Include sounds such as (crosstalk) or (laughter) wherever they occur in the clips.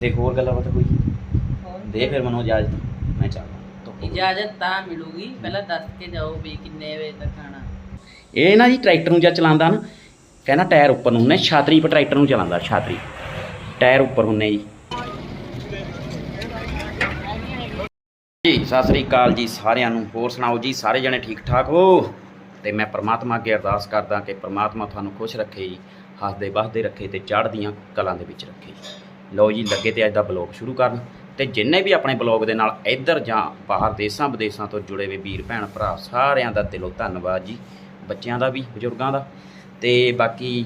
ਤੇ ਹੋਰ ਗੱਲਾਂ ਬਾਤ ਕੋਈ? ਦੇ ਫਿਰ ਮੈਨੂੰ ਇਜਾਜ਼ਤ। ਮੈਂ ਚੱਲਦਾ। ਇਜਾਜ਼ਤ ਤਾਂ ਮਿਲੂਗੀ। ਪਹਿਲਾਂ ਦੱਸ ਕੇ ਜਾਓ ਵੀ ਕਿੰਨੇ ਵਜੇ ਤੱਕ ਆਣਾ ਇਹ ਨਾ ਜੀ ਟਰੈਕਟਰ ਨੂੰ ਜਦ ਚਲਾਉਂਦਾ ਨਾ ਕਹਿੰਦਾ ਟਾਇਰ ਉੱਪਰ ਨੂੰ। ਹੁੰਨੇ ਛਾਤਰੀ ਪਰ ਟਰੈਕਟਰ ਨੂੰ ਚਲਾਉਂਦਾ ਛਾਤਰੀ। ਟਾਇਰ ਉੱਪਰ ਹੁੰਨੇ ਜੀ। ਜੀ ਸਤਿ ਸ੍ਰੀ ਅਕਾਲ ਜੀ ਸਾਰਿਆਂ ਨੂੰ। ਹੋਰ ਸੁਣਾਓ ਜੀ? ਸਾਰੇ ਜਣੇ ਠੀਕ ਠਾਕ ਹੋ? ਤੇ ਮੈਂ ਪ੍ਰਮਾਤਮਾ ਅੱਗੇ ਅਰਦਾਸ ਕਰਦਾ ਕਿ ਪ੍ਰਮਾਤਮਾ ਤੁਹਾਨੂੰ ਖੁਸ਼ ਰੱਖੇ ਜੀ ਹੱਸਦੇ ਵਸਦੇ ਰੱਖੇ ਤੇ ਚੜ੍ਹਦੀਆਂ ਕਲਾਂ ਦੇ ਵਿੱਚ ਰੱਖੇ ਲਓ ਜੀ, ਲੱਗੇ ਤੇ ਅੱਜ ਦਾ ਬਲੌਗ ਸ਼ੁਰੂ ਕਰਨ। ਤੇ ਜਿੰਨੇ ਵੀ ਆਪਣੇ ਬਲੌਗ ਦੇ ਨਾਲ ਇੱਧਰ ਜਾਂ ਬਾਹਰ ਦੇਸ਼ਾਂ ਵਿਦੇਸ਼ਾਂ ਤੋਂ ਜੁੜੇ ਹੋਏ ਵੀਰ, ਭੈਣ, ਭਰਾ, ਸਾਰਿਆਂ ਦਾ ਦਿਲੋਂ ਧੰਨਵਾਦ ਜੀ, ਬੱਚਿਆਂ ਦਾ ਵੀ, ਬਜ਼ੁਰਗਾਂ ਦਾ। ਤੇ ਬਾਕੀ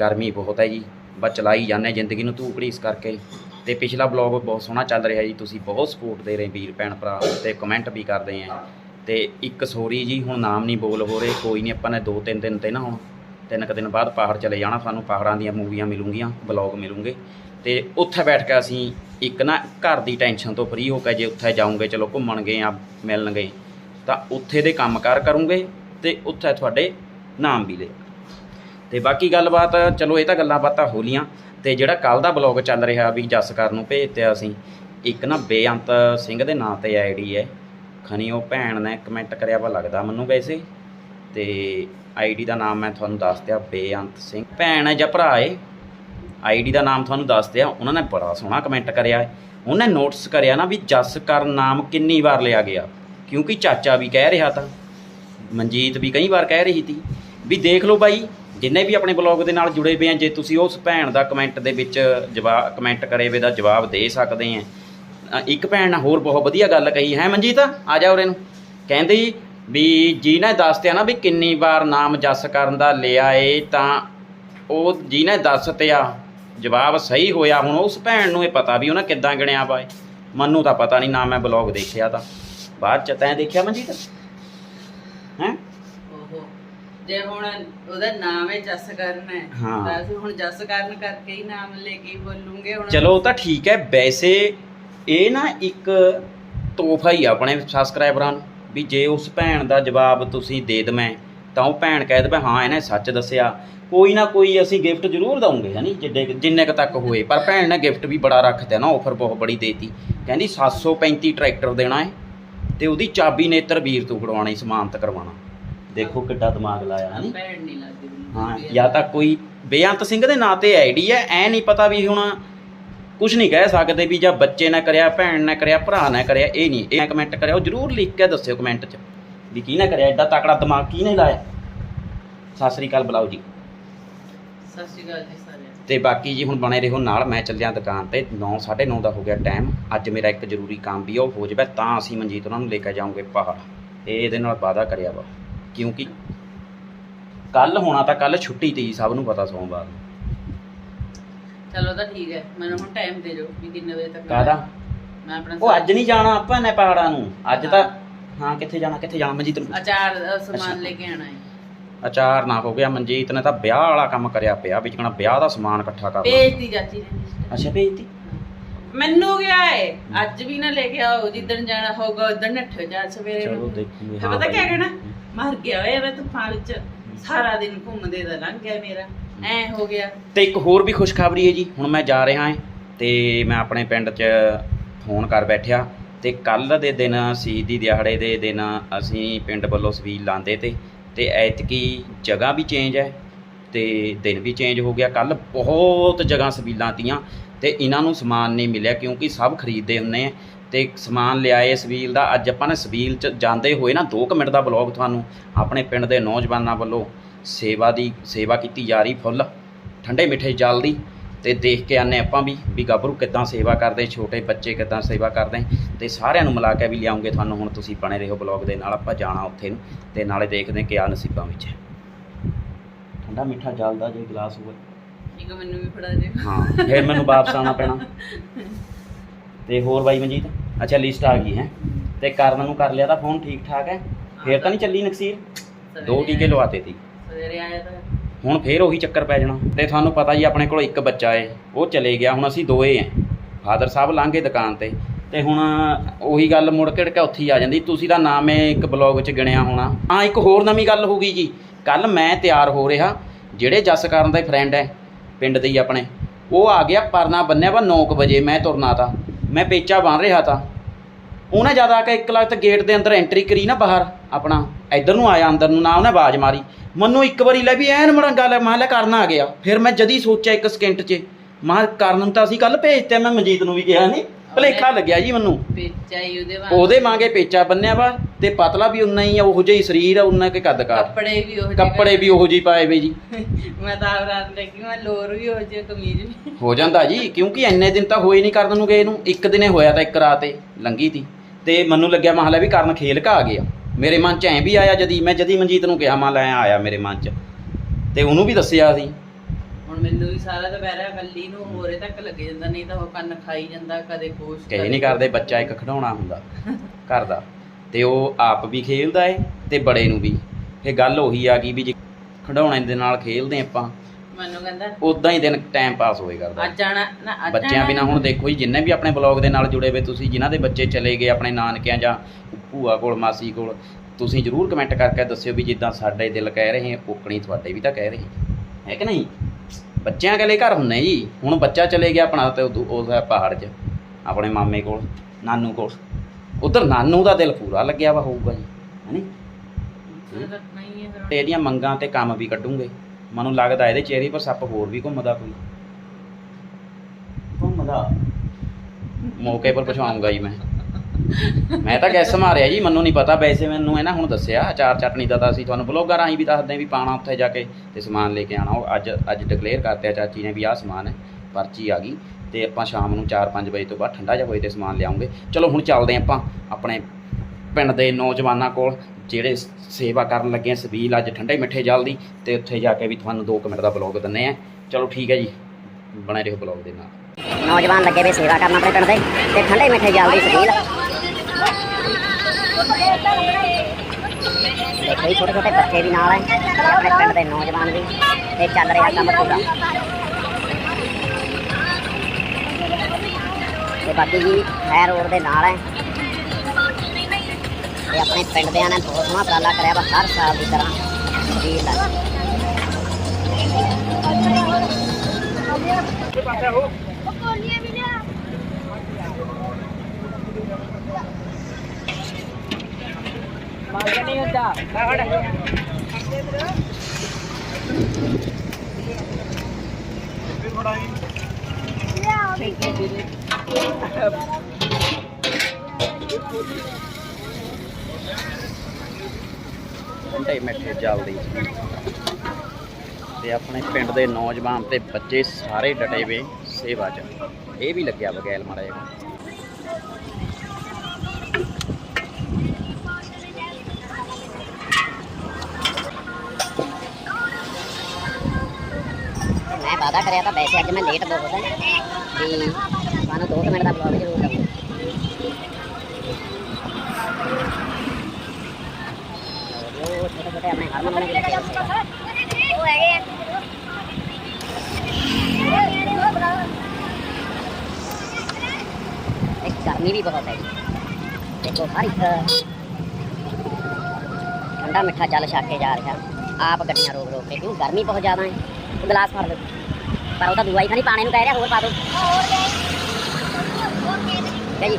ਗਰਮੀ ਬਹੁਤ ਹੈ ਜੀ, ਬਸ ਚਲਾਈ ਜਾਂਦੇ ਜ਼ਿੰਦਗੀ ਨੂੰ ਧੂਕੜੀ ਇਸ ਕਰਕੇ। ਤੇ ਪਿਛਲਾ ਬਲੌਗ ਬਹੁਤ ਸੋਹਣਾ ਚੱਲ ਰਿਹਾ ਜੀ, ਤੁਸੀਂ ਬਹੁਤ ਸਪੋਰਟ ਦੇ ਰਹੇ ਵੀਰ, ਭੈਣ, ਭਰਾ, ਤੇ ਕਮੈਂਟ ਵੀ ਕਰਦੇ ਆ। ਤੇ ਇੱਕ ਸੋਰੀ ਜੀ, ਹੁਣ ਨਾਮ ਨਹੀਂ ਬੋਲ ਹੋ ਰਹੇ, ਕੋਈ ਨਹੀਂ ਆਪਾਂ ਨੇ ਦੋ ਤਿੰਨ ਦਿਨ ਤੇ ਨਾ ਹੁਣ ਤਿੰਨ ਕੁ ਦਿਨ ਬਾਅਦ ਪਹਾੜ ਚਲੇ ਜਾਣਾ ਸਾਨੂੰ, ਪਹਾੜਾਂ ਦੀਆਂ ਮੂਵੀਆਂ ਮਿਲੂਗੀਆਂ ਬਲੌਗ ਮਿਲੂਗੇ। ਤੇ ਉੱਥੇ ਬੈਠ ਕੇ ਅਸੀਂ ਇੱਕ ਨਾ ਘਰ ਦੀ ਟੈਨਸ਼ਨ ਤੋਂ ਫਰੀ ਹੋ ਕੇ ਜੇ ਉੱਥੇ ਜਾਉਂਗੇ ਚਲੋ ਘੁੰਮਣਗੇ ਆ ਮਿਲਣਗੇ, ਤਾਂ ਉੱਥੇ ਦੇ ਕੰਮਕਾਰ ਕਰੂੰਗੇ ਤੇ ਉੱਥੇ ਤੁਹਾਡੇ ਨਾਮ ਵੀ ਲੈ ਤੇ ਬਾਕੀ ਗੱਲਬਾਤ, ਚਲੋ ਇਹ ਤਾਂ ਗੱਲਾਂ ਬਾਤਾਂ ਹੋ ਲੀਆਂ ਤੇ ਜਿਹੜਾ ਕੱਲ ਦਾ ਬਲੌਗ ਚੱਲ ਰਿਹਾ ਵੀ ਜਸਕਰ ਨੂੰ ਭੇਜਤਿਆ ਅਸੀਂ, ਇੱਕ ਨਾ ਬੇਅੰਤ ਸਿੰਘ ਦੇ ਨਾਂ ਤੇ ਆਈਡੀ ਹੈ। ਖਣੀ ਉਹ ਭੈਣ ਨੇ ਕਮੈਂਟ ਕਰਿਆ ਵਾ ਲੱਗਦਾ ਮੈਨੂੰ ਵੈਸੇ। ਤੇ ਆਈਡੀ ਦਾ ਨਾਮ ਮੈਂ ਤੁਹਾਨੂੰ ਦੱਸ ਦਿਆ, ਬੇਅੰਤ ਸਿੰਘ। ਭੈਣ ਹੈ ਜਾਂ ਭਰਾ ਹੈ ਆਈਡੀ ਦਾ ਨਾਮ ਤੁਹਾਨੂੰ ਦੱਸ ਦਿਆ, ਉਹਨਾਂ ਨੇ ਬੜਾ ਸੋਹਣਾ ਕਮੈਂਟ ਕਰਿਆ ਉਹਨੇ ਨੋਟਿਸ ਕਰਿਆ ਨਾ ਵੀ ਜਸਕਰ ਨਾਮ ਕਿੰਨੀ ਵਾਰ ਲਿਆ ਗਿਆ। ਕਿਉਂਕਿ ਚਾਚਾ ਵੀ ਕਹਿ ਰਿਹਾ ਤਾਂ, ਮਨਜੀਤ ਵੀ ਕਈ ਵਾਰ ਕਹਿ ਰਹੀ ਸੀ ਵੀ ਦੇਖ ਲਓ ਬਾਈ, ਜਿੰਨੇ ਵੀ ਆਪਣੇ ਬਲੌਗ ਦੇ ਨਾਲ ਜੁੜੇ ਪਏ ਆ, ਜੇ ਤੁਸੀਂ ਉਸ ਭੈਣ ਦਾ ਕਮੈਂਟ ਦੇ ਵਿੱਚ ਜਵਾਬ ਕਮੈਂਟ ਕਰੇ ਵੇ ਦਾ ਜਵਾਬ ਦੇ ਸਕਦੇ ਆ। ਇੱਕ ਭੈਣ ਨੇ ਹੋਰ ਬਹੁਤ ਵਧੀਆ ਗੱਲ ਕਹੀ ਹੈ, ਮਨਜੀਤ, ਆ ਜਾ ਉਰੇ ਨੂੰ। ਕਹਿੰਦੀ ਵੀ ਜਿਹਨੇ ਦੱਸਤਿਆ ਨਾ ਵੀ ਕਿੰਨੀ ਵਾਰ ਨਾਮ ਜਸ ਕਰਨ ਦਾ ਲਿਆ ਏ ਤਾਂ ਉਹ ਜਿਹਨੇ ਦੱਸਤਿਆ ਜਵਾਬ ਸਹੀ ਹੋਇਆ ਹੁਣ ਉਸ ਭੈਣ ਨੂੰ ਇਹ ਪਤਾ ਵੀ ਉਹਨੇ ਕਿੱਦਾਂ ਗਿਣਿਆ ਇਹ। ਮੈਨੂੰ ਤਾਂ ਪਤਾ ਨਹੀਂ ਨਾ ਮੈਂ ਬਲੌਗ ਦੇਖਿਆ ਤਾਂ। ਬਾਅਦ ਚ ਤੈਂ ਦੇਖਿਆ ਮਨਜੀਤ? ਹੈਂ? ਜੇ ਹੁਣ ਉਹਦਾ ਨਾਮ ਹੈ ਜਸ ਕਰਨ ਹੈ। ਤਾਂ ਅਸੀਂ ਹੁਣ ਜਸ ਕਰਨ ਕਰਕੇ ਹੀ ਨਾਮ ਲੈ ਕੇ ਬੋਲੂਗੇ ਹੁਣ। ਚਲੋ ਉਹ ਤਾਂ ਠੀਕ ਹੈ ਵੈਸੇ ਇਹ ਨਾ ਇੱਕ ਤੋਹਫਾ ਹੀ ਆਪਣੇ ਸਬਸਕ੍ਰਾਈਬਰਾਂ ਨੂੰ। ਵੀ ਜੇ ਉਸ ਭੈਣ ਦਾ ਜਵਾਬ ਤੁਸੀਂ ਦੇ ਦਵੇਂ ਤਾਂ ਉਹ ਭੈਣ ਕਹਿ ਦੇਵੇ ਹਾਂ ਇਹਨੇ ਸੱਚ ਦੱਸਿਆ। ਕੋਈ ਨਾ ਕੋਈ ਅਸੀਂ ਗਿਫਟ ਜ਼ਰੂਰ ਦਵਾਂਗੇ ਹਨੀ ਜਿੱਡੇ ਜਿੰਨੇ ਕ ਤੱਕ ਹੋਏ। ਪਰ ਭੈਣ ਨੇ ਗਿਫਟ ਵੀ ਬੜਾ ਰੱਖਦਿਆ ਨਾ ਆਫਰ ਬਹੁਤ ਬੜੀ ਦੇਤੀ। ਕਹਿੰਦੀ 735 ਟਰੈਕਟਰ ਦੇਣਾ ਹੈ ਤੇ ਉਹਦੀ ਚਾਬੀ ਨੇਤਰ ਵੀਰ ਤੋਂ ਕਢਵਾਉਣੀ ਸਮਾਨਤ ਕਰਵਾਉਣਾ। ਦੇਖੋ ਕਿੱਡਾ ਦਿਮਾਗ ਲਾਇਆ ਹਨੀ ਭੈਣ ਨਹੀਂ ਲੱਗਦੀ ਹਾਂ। ਜਾਂ ਤਾਂ ਕੋਈ ਬੇਅੰਤ ਸਿੰਘ ਦੇ ਨਾਂ ਤੇ ਆਈਡੀ ਹੈ ਐ ਨਹੀਂ ਪਤਾ ਵੀ ਹੁਣ ਕੁਝ ਨਹੀਂ ਕਹਿ ਸਕਦੇ ਵੀ ਜਾਂ ਬੱਚੇ ਨੇ ਕਰਿਆ ਭੈਣ ਨੇ ਕਰਿਆ ਭਰਾ ਨੇ ਕਰਿਆ ਇਹ ਨਹੀਂ। ਇਹ ਕਮੈਂਟ ਕਰਿਆ ਉਹ ਜਰੂਰ ਲਿਖ ਕੇ ਦੱਸਿਓ ਕਮੈਂਟ 'ਚ ਵੀ ਕਿਹਨੇ ਕਰਿਆ ਐਡਾ ਤਕੜਾ ਦਿਮਾਗ ਕਿਹਨੇ ਲਾਇਆ। ਸਤਿ ਸ੍ਰੀ ਅਕਾਲ ਬੁਲਾਓ ਜੀ। ਸਤਿ ਸ਼੍ਰੀ ਅਕਾਲ ਜੀ ਸਾਰਿਆਂ ਨੂੰ। ਤੇ ਬਾਕੀ ਜੀ ਹੁਣ ਬਣੇ ਰਹੋ ਨਾਲ ਮੈਂ ਚੱਲਿਆ ਦੁਕਾਨ ਤੇ 9 9:30 ਦਾ ਹੋ ਗਿਆ ਟਾਈਮ ਅੱਜ ਮੇਰਾ ਇੱਕ ਜ਼ਰੂਰੀ ਕੰਮ ਵੀ ਆ, ਉਹ ਹੋ ਜਾਵੇ ਤਾਂ ਅਸੀਂ ਮਨਜੀਤ ਉਹਨਾਂ ਨੂੰ ਲੈ ਕੇ ਜਾਵਾਂਗੇ ਪਹਾੜ। ਇਹ ਇਹਦੇ ਨਾਲ ਵਾਅਦਾ ਕਰਿਆ ਵਾ। ਕਿਉਂਕਿ ਕੱਲ ਹੋਣਾ ਤਾਂ ਕੱਲ ਛੁੱਟੀ ਤੀ ਸਭ ਨੂੰ ਪਤਾ ਸੋਮਵਾਰ ਨੂੰ। ਚਲੋ ਤਾਂ ਠੀਕ ਹੈ ਮੈਨੂੰ ਹੁਣ ਟਾਈਮ ਦੇ ਦਿਓ ਵੀ ਕਿੰਨੇ ਵਜੇ ਤੱਕ ਕਾਹਦਾ? ਮੈਂ ਆਪਣਾ ਉਹ ਅੱਜ ਨਹੀਂ ਜਾਣਾ ਆਪਾਂ ਨੇ ਪਹਾੜਾਂ ਨੂੰ। ਅੱਜ ਤਾਂ ਹਾਂ। ਕਿੱਥੇ ਜਾਣਾ ਕਿੱਥੇ ਜਾਣਾ ਮਨਜੀਤ ਨੂੰ ਅਚਾਰ ਅ। ਸਮਾਨ ਲੈ ਕੇ ਆਣਾ ਹੈ। ਅਚਾਰ ਨਾ ਹੋ ਗਿਆ ਮਨਜੀਤ ਨੇ ਤਾਂ ਵਿਆਹ ਵਾਲਾ ਕੰਮ ਕਰਿਆ ਪਿਆ ਵੀ ਜਿਹੜਾ ਵਿਆਹ ਦਾ ਸਮਾਨ ਇਕੱਠਾ ਕਰਨਾ ਭੇਜਦੀ ਚਾਚੀ ਨੇ। ਅੱਛਾ ਭੇਜਤੀ? ਮੈਨੂੰ ਗਿਆ ਏ। ਅੱਜ ਵੀ ਨਾ ਲੈ ਕੇ ਆਓ ਜਿੱਦਣ ਜਾਣਾ ਹੋਊਗਾ ਉਦੋਂ ਨੱਠੋ ਜਾ ਸਵੇਰੇ ਚਲੋ ਨੂੰ। ਦੇਖੂਗੇ ਪਤਾ ਕਿਆ ਕਹਿਣਾ? ਮਰ ਗਿਆ ਓਏ ਮੈਂ ਤੂਫਾਨ ਵਿੱਚ। ਸਾਰਾ ਦਿਨ ਘੁੰਮਦੇ ਦਾ ਲੰਘ ਗਿਆ ਮੇਰਾ। ਐ ਹੋ ਗਿਆ। ਤੇ ਇੱਕ ਹੋਰ ਵੀ ਖੁਸ਼ਖਬਰੀ ਹੈ ਜੀ, ਹੁਣ ਮੈਂ ਜਾ ਰਿਹਾ ਹਾਂ ਤੇ ਮੈਂ ਆਪਣੇ ਪਿੰਡ 'ਚ ਫੋਨ ਕਰ ਬੈਠਿਆ ਤੇ ਕੱਲ ਦੇ ਦਿਨ ਸ਼ਹੀਦੀ ਦਿਹਾੜੇ ਦੇ ਦਿਨ ਅਸੀਂ ਪਿੰਡ ਵੱਲੋਂ ਸਵੀਲ ਲਾਉਂਦੇ ਤੇ ਤੇ ਐਤਕੀ ਜਗ੍ਹਾ ਵੀ ਚੇਂਜ ਹੈ ਤੇ ਦਿਨ ਵੀ ਚੇਂਜ ਹੋ ਗਿਆ। ਕੱਲ ਬਹੁਤ ਜਗ੍ਹਾ ਸਵੀਲਾਂ ਤੀਆਂ ਤੇ ਇਹਨਾਂ ਨੂੰ ਸਮਾਨ ਨਹੀਂ ਮਿਲਿਆ ਕਿਉਂਕਿ ਸਭ ਖਰੀਦਦੇ ਹੁੰਨੇ ਆ ਤੇ ਸਮਾਨ ਲਿਆਏ ਸਵੀਲ ਦਾ। ਅੱਜ ਆਪਾਂ ਨੇ ਸਵੀਲ 'ਚ ਜਾਂਦੇ ਹੋਏ ਨਾ 2 ਮਿੰਟ ਦਾ ਬਲੌਗ ਤੁਹਾਨੂੰ ਆਪਣੇ ਪਿੰਡ ਦੇ ਨੌਜਵਾਨਾਂ ਵੱਲੋਂ ਸੇਵਾ ਦੀ ਸੇਵਾ ਕੀਤੀ ਜਾ ਰਹੀ ਫੁੱਲ ਠੰਡੇ ਮਿੱਠੇ ਜਲ ਦੀ ਤੇ ਦੇਖ ਕੇ ਆਨੇ ਆਪਾਂ ਵੀ ਵੀ ਗੱਭਰੂ ਕਿੱਦਾਂ ਸੇਵਾ ਕਰਦੇ ਛੋਟੇ ਬੱਚੇ ਕਿੱਦਾਂ ਸੇਵਾ ਕਰਦੇ ਤੇ ਸਾਰਿਆਂ ਨੂੰ ਮਿਲਾ ਕੇ ਵੀ ਲਿਆਉਂਗੇ ਤੁਹਾਨੂੰ ਹੁਣ ਤੁਸੀਂ ਬਣੇ ਰਹੋ ਬਲੌਗ ਦੇ ਨਾਲ ਆਪਾਂ ਜਾਣਾ ਉੱਥੇ ਨੂੰ ਤੇ ਨਾਲੇ ਦੇਖਦੇ ਕਿ ਆ ਨਸੀਬਾਂ ਵਿੱਚ ਹੈ। ਠੰਡਾ ਮਿੱਠਾ ਜਲ ਦਾ ਜੇ ਗਲਾਸ ਹੋਵੇ। ਇੱਕ ਮੈਨੂੰ ਵੀ ਫੜਾ ਦਿਓ। ਹਾਂ ਫਿਰ ਮੈਨੂੰ ਵਾਪਸ ਆਉਣਾ ਪੈਣਾ। ਤੇ ਹੋਰ ਬਾਈ ਮਨਜੀਤ? ਅੱਛਾ ਲਿਸਟ ਆ ਗਈ ਹੈ। ਤੇ ਕਰਨ ਨੂੰ ਕਰ ਲਿਆ ਤਾਂ ਫੋਨ ਠੀਕ ਠਾਕ ਹੈ ਫੇਰ ਤਾਂ ਨਹੀਂ ਚੱਲੀ ਨਕਸੀਰ? ਦੋ ਟੀਕੇ ਲਵਾਤੇ ਸੀ। ਸਵੇਰੇ ਆਇਆ ਤਾਂ ਹੁਣ ਫੇਰ ਉਹੀ ਚੱਕਰ ਪੈ ਜਾਣਾ। ਤੇ ਤੁਹਾਨੂੰ ਪਤਾ ਹੀ ਆਪਣੇ ਕੋਲ ਇੱਕ ਬੱਚਾ ਏ, ਉਹ ਚਲੇ ਗਿਆ, ਹੁਣ ਅਸੀਂ ਦੋਏ ਆਂ। ਫਾਦਰ ਸਾਹਿਬ ਲਾਂਘੇ ਦੁਕਾਨ ਤੇ। ਤੇ ਹੁਣ ਉਹੀ ਗੱਲ ਮੁੜ ਕੇ ਕੇ ਉੱਥੇ ਹੀ ਆ ਜਾਂਦੀ, ਤੁਸੀਂ ਤਾਂ ਨਾਮ ਏ ਇੱਕ ਬਲੌਗ 'ਚ ਗਿਣਿਆ ਹੋਣਾ। ਹਾਂ, ਇੱਕ ਹੋਰ ਨਵੀਂ ਗੱਲ ਹੋ ਗਈ ਜੀ। ਕੱਲ ਮੈਂ ਤਿਆਰ ਹੋ ਰਿਹਾ, ਜਿਹੜੇ ਜਸ ਕਰਨ ਦੇ ਫਰੈਂਡ ਐ, ਪਿੰਡ ਦੇ ਹੀ ਆਪਣੇ। ਉਹ ਆ ਗਿਆ, ਪਰਨਾ ਬੰਨਿਆ ਵਾ 9 ਵਜੇ, ਮੈਂ ਤੁਰਨਾ ਤਾ। ਮੈਂ ਪੇਚਾ ਬੰਨ ਰਿਹਾ ਤਾ। ਉਹਨੇ ਜਦ ਆ ਕੇ ਇੱਕ ਲੱਖ ਗੇਟ ਦੇ ਅੰਦਰ ਐਂਟਰੀ ਕਰੀ ਨਾ ਬਾਹਰ, ਆਪਣਾ। ਇੱਧਰ ਨੂੰ ਆਇਆ ਅੰਦਰ ਨੂੰ ਨਾ ਉਹਨੇ ਆਵਾਜ਼ ਮਾਰੀ। ਮੈਨੂੰ ਇੱਕ ਵਾਰੀ ਲੈ ਵੀ ਐਨ ਮੜੰਗਾ ਲੈ ਮੈਂ ਲੈ ਕਰਨ ਆ ਗਿਆ। ਫਿਰ ਮੈਂ ਜਦੀ ਸੋਚਿਆ ਇੱਕ ਸਕਿੰਟ 'ਚ। ਮਾਂ ਕਰਨ ਨੂੰ ਤਾਂ ਅਸੀਂ ਕੱਲ ਭੇਜਤੇ ਮੈਂ ਮਨਜੀਤ ਨੂੰ ਵੀ ਕਿਹਾ ਨਹੀਂ ਭਲੇਖਾ ਲੱਗਿਆ ਜੀ ਮੈਨੂੰ। ਪੇਚਾ ਹੀ ਉਹਦੇ ਵਾਂਗ। ਉਹਦੇ ਮਾਂਗੇ ਪੇਚਾ ਬੰਨਿਆ ਵਾ ਤੇ ਪਤਲਾ ਵੀ ਉਨਾ ਹੀ ਆ ਉਹੋ ਜਿਹਾ ਹੀ ਸਰੀਰ ਆ ਉਨਾ ਕੇ ਕੱਦ ਕਾਠ ਕੱਪੜੇ ਵੀ ਉਹ ਕੱਪੜੇ ਵੀ ਉਹੋ ਜਿਹੇ ਪਾਏ ਵੇ ਜੀ। (laughs) ਮੈਂ ਤਾਂ ਆਪ ਰਾਤ ਲੱਗੀ ਮੈਂ ਲੋਰ ਵੀ ਹੋ ਜੇ ਕਮੀਜ਼ ਵੀ। ਹੋ ਜਾਂਦਾ ਜੀ ਕਿਉਂਕਿ ਇੰਨੇ ਦਿਨ ਤਾਂ ਹੋਏ ਨਹੀਂ ਕਰਨ ਨੂੰ ਗਏ ਨੂੰ। ਇੱਕ ਦਿਨੇ ਹੋਇਆ ਤਾਂ ਇੱਕ ਰਾਤ ਏ ਲੰਗੀ ਤੀ। ਤੇ ਮੈਨੂੰ ਲੱਗਿਆ ਮਹਲਾ ਵੀ ਕਰਨ ਖੇਲ ਕਾ ਆ ਗਿਆ। ਮੇਰੇ ਮਨ 'ਚ ਐਂ ਵੀ ਆਇਆ ਜਦੀ ਮੈਂ ਜਦੀ ਮਨਜੀਤ ਨੂੰ ਕਿਹਾ ਮਾਂ ਲੈ ਆਇਆ ਮੇਰੇ ਮਨ 'ਚ। ਤੇ ਉਹਨੂੰ ਵੀ ਦੱਸਿਆ ਸੀ। ਹੁਣ ਮੈਨੂੰ ਵੀ ਸਾਰਾ ਦੁਪਹਿਰਾ ਕੱਲੀ ਨੂੰ ਹੋਰੇ ਤੱਕ ਲੱਗੇ ਜਾਂਦਾ ਨਹੀਂ ਤਾਂ ਉਹ ਕੰਨ ਖਾਈ ਜਾਂਦਾ ਕਦੇ ਕੁਛ ਕਹੇ ਨਹੀਂ ਕਰਦੇ ਬੱਚਾ ਇੱਕ ਖਿਡੌਣਾ ਹੁੰਦਾ ਘਰ ਦਾ। ਤੇ ਉਹ ਆਪ ਵੀ ਖੇਲਦਾ ਏ ਤੇ ਬੜੇ ਨੂੰ ਵੀ। ਇਹ ਗੱਲ ਉਹੀ ਆ ਗਈ ਵੀ ਜੇ ਖਿਡੌਣੇ ਦੇ ਨਾਲ ਖੇਲਦੇ ਆਪਾਂ ਮੈਨੂੰ ਕਹਿੰਦਾ ਉਦਾਂ ਹੀ ਦਿਨ ਟਾਈਮ ਪਾਸ ਹੋਏ ਕਰਦਾ। ਅੱਜ ਆਣਾ ਨਾ ਅੱਜ ਬੱਚਿਆਂ ਬਿਨਾ ਹੁਣ ਦੇਖੋ ਜੀ ਜਿੰਨੇ ਵੀ ਆਪਣੇ ਬਲੌਗ ਦੇ ਨਾਲ ਜੁੜੇ ਹੋਏ ਤੁਸੀਂ ਜਿਨ੍ਹਾਂ ਦੇ ਬੱਚੇ ਚਲੇ ਗਏ ਆਪਣੇ ਨਾਨਕਿਆਂ ਜਾਂ ਭੂਆ ਕੋਲ ਮਾਸੀ ਕੋਲ ਤੁਸੀਂ ਜਰੂਰ ਕਮੈਂਟ ਕਰਕੇ ਦੱਸਿਓ ਵੀ ਜਿੱਦਾਂ ਸਾਡੇ ਦਿਲ ਕਹਿ ਰਹੇ ਹੈ ਉਕਣੀ ਤੁਹਾਡੇ ਵੀ ਤਾਂ ਕਹਿ ਰਹੇ ਹੈ ਕਿ ਨਹੀਂ? ਬੱਚਿਆਂ ਗਲੇ ਘਰ ਹੁੰਨੇ ਜੀ। ਹੁਣ ਬੱਚਾ ਚਲੇ ਗਿਆ ਆਪਣਾ ਤੇ ਉਦੋਂ- ਉਸ ਪਹਾੜ 'ਚ ਆਪਣੇ ਮਾਮੇ ਕੋਲ ਨਾਨੂ ਕੋਲ। ਉਧਰ ਨਾਨੂ ਦਾ ਦਿਲ ਪੂਰਾ ਲੱਗਿਆ ਵਾ ਹੋਊਗਾ ਜੀ ਹੈਨੀ ਤੇ ਇਹਦੀਆਂ ਮੰਗਾਂ ਤੇ ਕੰਮ ਵੀ ਕੱਢੂਗੇ। ਮੈਨੂੰ ਲੱਗਦਾ ਇਹਦੇ ਚਿਹਰੇ 'ਪਰ ਸੱਪ ਹੋਰ ਵੀ ਘੁੰਮਦਾ ਕੋਈ। ਘੁੰਮਦਾ? ਮੌਕੇ ਪਰ ਪਛਾਉਂਗਾ ਜੀ ਮੈਂ। ਮੈਂ ਤਾਂ ਗੈਸ ਮਾਰਿਆ ਜੀ, ਮੈਨੂੰ ਨਹੀਂ ਪਤਾ, ਵੈਸੇ ਮੈਨੂੰ ਇਹਨਾਂ ਹੁਣ ਦੱਸਿਆ, ਅਚਾਰ ਚਟਨੀ ਦਾ ਤਾਂ ਅਸੀਂ ਤੁਹਾਨੂੰ ਬਲੌਗਾਂ ਰਾਹੀਂ ਵੀ ਦੱਸਦੇ ਹਾਂ ਵੀ ਪਾਣਾ ਉੱਥੇ ਜਾ ਕੇ ਤੇ ਸਮਾਨ ਲੈ ਕੇ ਆਣਾ ਉਹ ਅੱਜ ਅੱਜ ਡਿਕਲੇਅਰ ਕਰਤੇ ਆ ਚਾਚੀ ਨੇ ਵੀ ਆਹ ਸਮਾਨ ਹੈ, ਪਰਚੀ ਆ ਗਈ ਤੇ ਆਪਾਂ ਸ਼ਾਮ ਨੂੰ 4-5 ਵਜੇ ਤੋਂ ਬਾਅਦ ਠੰਡਾ ਜਿਹਾ ਹੋਏ ਤੇ ਸਮਾਨ ਲਿਆਉਂਗੇ। ਚਲੋ ਹੁਣ ਚੱਲਦੇ ਹਾਂ ਆਪਾਂ ਆਪਣੇ ਪਿੰਡ ਦੇ ਨੌਜਵਾਨਾਂ ਕੋਲ, ਜਿਹੜੇ ਸੇਵਾ ਕਰਨ ਲੱਗੇ ਆ, ਸਬੀਲ ਅੱਜ ਠੰਡੇ ਮਿੱਠੇ ਜਲ ਦੀ ਤੇ ਉੱਥੇ ਜਾ ਕੇ ਵੀ ਤੁਹਾਨੂੰ 2 ਮਿੰਟ ਦਾ ਬਲੌਗ ਦਿੰਨੇ ਆ ਚਲੋ ਠੀਕ ਹੈ ਜੀ, ਬਣੇ ਰਹੋ ਬਲੌਗ ਦੇ ਨਾਲ। ਨੌਜਵਾਨ ਲੱਗੇ ਵੇ ਸੇਵਾ ਕਰਨ ਆਪਣੇ ਪਿੰਡ ਦੇ ਤੇ ਠੰਡੇ ਮਿੱਠੇ ਜਲ ਦੀ ਸਬੀਲ। ਦੇਖੋ ਜੀ, ਛੋਟੇ ਛੋਟੇ ਬੱਚੇ ਵੀ ਨਾਲ ਹੈ ਆਪਣੇ ਪਿੰਡ ਦੇ ਨੌਜਵਾਨ ਵੀ ਇਹ ਚੱਲ ਰਿਹਾ ਕੰਮ ਪੂਰਾ। ਤੇ ਬਾਕੀ ਜੀ ਹੈ ਰੋਡ ਦੇ ਨਾਲ ਹੈ। ਤੇ ਆਪਣੇ ਪਿੰਡ ਦੇ ਨੇ ਬਹੁਤ ਸੋਹਣਾ ਉਪਰਾਲਾ ਕਰਿਆ ਵਾ, ਹਰ ਸਾਲ ਦੀ ਤਰ੍ਹਾਂ। ਸਬੀਲ ਦਾ ਠੰਡੇ ਮਿੱਠੇ ਜਲਦੀ ਤੇ ਆਪਣੇ ਪਿੰਡ ਦੇ ਨੌਜਵਾਨ ਤੇ ਬੱਚੇ ਸਾਰੇ ਡਟੇ ਵੇ ਸੇਵਾ 'ਚ। ਇਹ ਵੀ ਲੱਗਿਆ ਬਗੈਲ ਮਾੜਾ ਜਿਹਾ। ਵਾਅਦਾ ਕਰਿਆ ਤਾਂ ਵੈਸੇ ਅੱਜ ਮੈਂ ਲੇਟ ਬਹੁਤ ਹੈ ਵੀ ਤੁਹਾਨੂੰ 2 ਮਿੰਟ ਦਾ ਬਲੌਗ ਜ਼ਰੂਰ ਦਊਂਗਾ ਉਹ ਛੋਟੇ ਛੋਟੇ ਆਪਣੇ ਹਰਮਨ ਨੇ ਵੀ ਉਹ ਹੈਗੇ ਆ ਇੱਕ ਗਰਮੀ ਵੀ ਬਹੁਤ ਹੈ ਜੀ। ਦੇਖੋ, ਹਰ ਇੱਕ ਠੰਡਾ ਮਿੱਠਾ ਜਲ ਛਕ ਕੇ ਜਾ ਰਿਹਾ। ਆਪ ਗੱਡੀਆਂ ਰੋਕ ਰੋਕ ਕੇ। ਕਿਉਂ? ਗਰਮੀ ਬਹੁਤ ਜ਼ਿਆਦਾ ਹੈ। ਉਹ ਗਲਾਸ ਫੜ ਲਓ ਪਰ ਉਹ ਤਾਂ ਦਵਾਈ ਖਾਣੀ ਪਾਣੀ ਨੂੰ ਕਹਿ ਰਿਹਾ ਹੋਰ ਪਾ ਦਿਓ ਕਿਆ ਜੀ